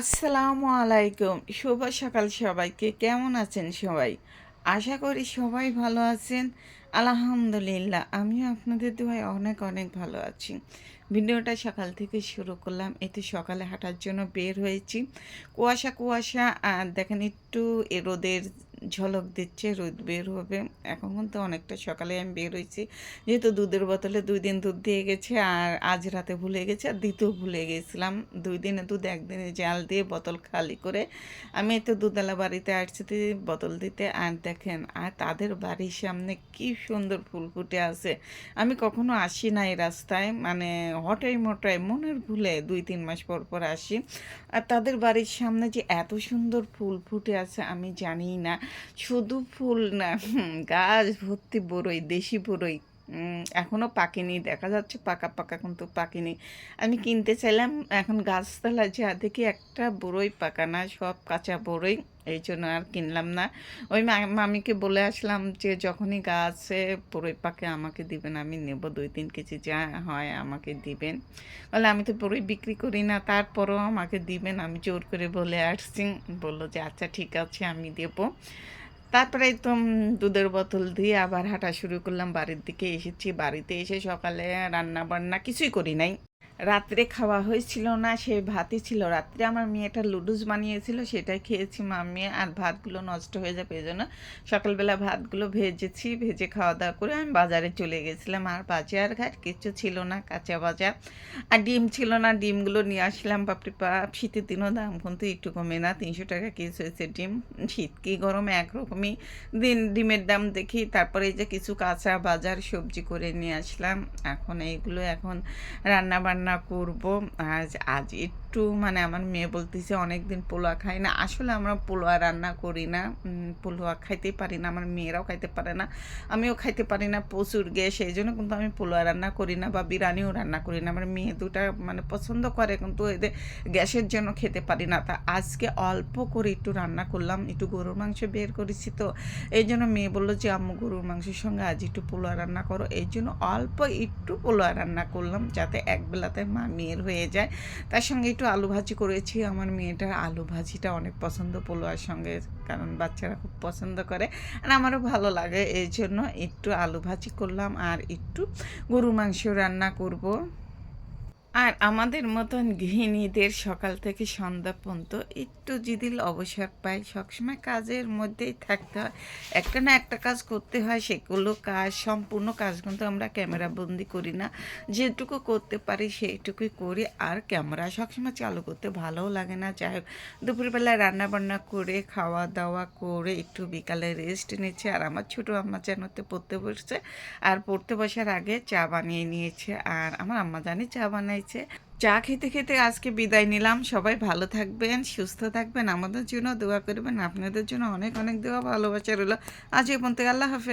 আসসালামু আলাইকুম। শুভ সকাল সবাইকে। কেমন আছেন সবাই? আশা করি সবাই ভালো আছেন। আলহামদুলিল্লাহ, আমিও আপনাদের দোয়ায় অনেক অনেক ভালো আছি। ভিডিওটা সকাল থেকে শুরু করলাম। এতে সকালে হাঁটার জন্য বের হয়েছি। কুয়াশা কুয়াশা আর দেখেন একটু রোদের ঝলক দিচ্ছে, রোদ বের হবে। এখন কিন্তু অনেকটা সকালে আমি বের হয়েছি। যেহেতু দুধের বোতলে দুই দিন দুধ দিয়ে গেছে আর আজ রাতে ভুলে গেছে, আর দিতেও ভুলে গেছিলাম। দুই দিনে দুধ একদিনে জাল দিয়ে বোতল খালি করে আমি তো দুধওয়ালা বাড়িতে আসছি, বোতল দিতে। আর দেখেন, আর তাদের বাড়ির সামনে কি সুন্দর ফুল ফুটে আছে। আমি কখনো আসি না এই রাস্তায় মানে হটাই মটাই মনের ভুলে দুই, তিন মাস পর পর আসি। আর তাদের বাড়ির সামনে যে এত সুন্দর ফুল ফুটে আছে আমি জানি না। শুধু ফুল না গাছ ভর্তি বড়ই দেশি বড়ই এখনও পাকেনি, দেখা যাচ্ছে পাকা পাকা কিন্তু পাকেনি। আমি কিনতে চাইলাম, এখন গাছতলা যা দেখি একটা বড়ই পাকা না, সব কাঁচা বড়ই এই জন্য আর কিনলাম না। ওই মামিকে বলে আসলাম যে, যখনই গাছে বড়ই পাকে আমাকে দিবেন, আমি নেব দুই তিন কেজি, যা হয় আমাকে দিবেন। বলে, আমি তো বড়ই বিক্রি করি না, তারপরও আমাকে দিবেন। আমি জোর করে বলে আসছি, বলল যে আচ্ছা ঠিক আছে, আমি দেবো। তারপরে তো দুধের বোতল দিয়ে আবার হাঁটা শুরু করলাম, বাড়ির দিকে এসেছি। বাড়িতে এসে সকালে রান্না বান্না কিছুই করি নাই। রাত্রে খাওয়া হয়েছিল না, সে ভাতই ছিল। রাত্রে আমার মেয়েটা লুডুস বানিয়েছিল, সেটাই খেয়েছি মাম্মি, আর ভাতগুলো নষ্ট হয়ে যাবে এই জন্য সকালবেলা ভাতগুলো ভেজেছি, ভেজে খাওয়া দাওয়া করে আমি বাজারে চলে গেছিলাম। আর বাজার ঘাট কিছু ছিল না, কাঁচা বাজার। আর ডিম ছিল না, ডিমগুলো নিয়ে আসলাম, বাপরি পাপ শীতের দিনও দাম কিন্তু একটু কমে না, তিনশো টাকা কেজি হয়েছে ডিম। শীত কি গরম, একরকমই দিন, ডিমের দাম দেখি। তারপরে এই যে কিছু কাঁচা বাজার সবজি করে নিয়ে আসলাম। এখন এইগুলো এখন রান্না বান্না রান্না করব। আজ আজ একটু মানে আমার মেয়ে বলতেছে অনেক দিন পোলোয়া খাই না। আসলে আমরা পোলোয়া রান্না করি না। পোলোয়া খাইতে পারি না, আমার মেয়েরাও খাইতে পারে না। আমিও খাইতে পারি না প্রচুর গ্যাস, সেই জন্য কিন্তু আমি পোলোয়া রান্না করি না বা বিরিয়ানিও রান্না করি না। আমার মেয়ে দুটা মানে পছন্দ করে, কিন্তু এদের গ্যাসের জন্য খেতে পারি না। তা আজকে অল্প করে একটু রান্না করলাম, একটু গরুর মাংস বের করেছি তো। এই জন্য মেয়ে বলল যে, আম্মু, গরুর মাংসের সঙ্গে আজ একটু পোলোয়া রান্না করো। এই জন্য অল্প একটু পোলোয়া রান্না করলাম, যাতে এক বেলাতে মা মেয়ের হয়ে যায়। তার সঙ্গে একটু আলু ভাজি করেছি। আমার মেয়েটার আলু ভাজিটা অনেক পছন্দ পোলোয়ার সঙ্গে, কারণ বাচ্চারা খুব পছন্দ করে আর আমারও ভালো লাগে। এই জন্য একটু আলু ভাজি করলাম আর একটু গরু মাংস রান্না করব। আর আমাদের মতন গৃহিণীদের সকাল থেকে সন্ধ্যা পর্যন্ত একটু যদি অবসর পাই সবসময় কাজের মধ্যেই থাকতে হয়। একটা না একটা কাজ করতে হয়, সেগুলো কাজ, সম্পূর্ণ কাজ কিন্তু আমরা ক্যামেরা বন্দি করি না। যেটুকু করতে পারি সেইটুকুই করি। আর ক্যামেরা সবসময় চালু করতে ভালোও লাগে না। যাই হোক, দুপুরবেলায় রান্না বান্না করে খাওয়া দাওয়া করে একটু বিকালে রেস্ট নিচ্ছে। আর আমার ছোটো আম্মা জানোতে পড়তে বসছে। আর পড়তে বসার আগে চা বানিয়ে নিয়েছে। আর আমার আম্মা জানি চা বানাই হয়েছে চা খেতে খেতে আজকে বিদায় নিলাম। সবাই ভালো থাকবেন, সুস্থ থাকবেন। আমাদের জন্য দোয়া করবেন। আপনাদের জন্য অনেক অনেক দোয়া, ভালোবাসা রইল। আজ এই পর্যন্ত আল্লাহ হাফেজ।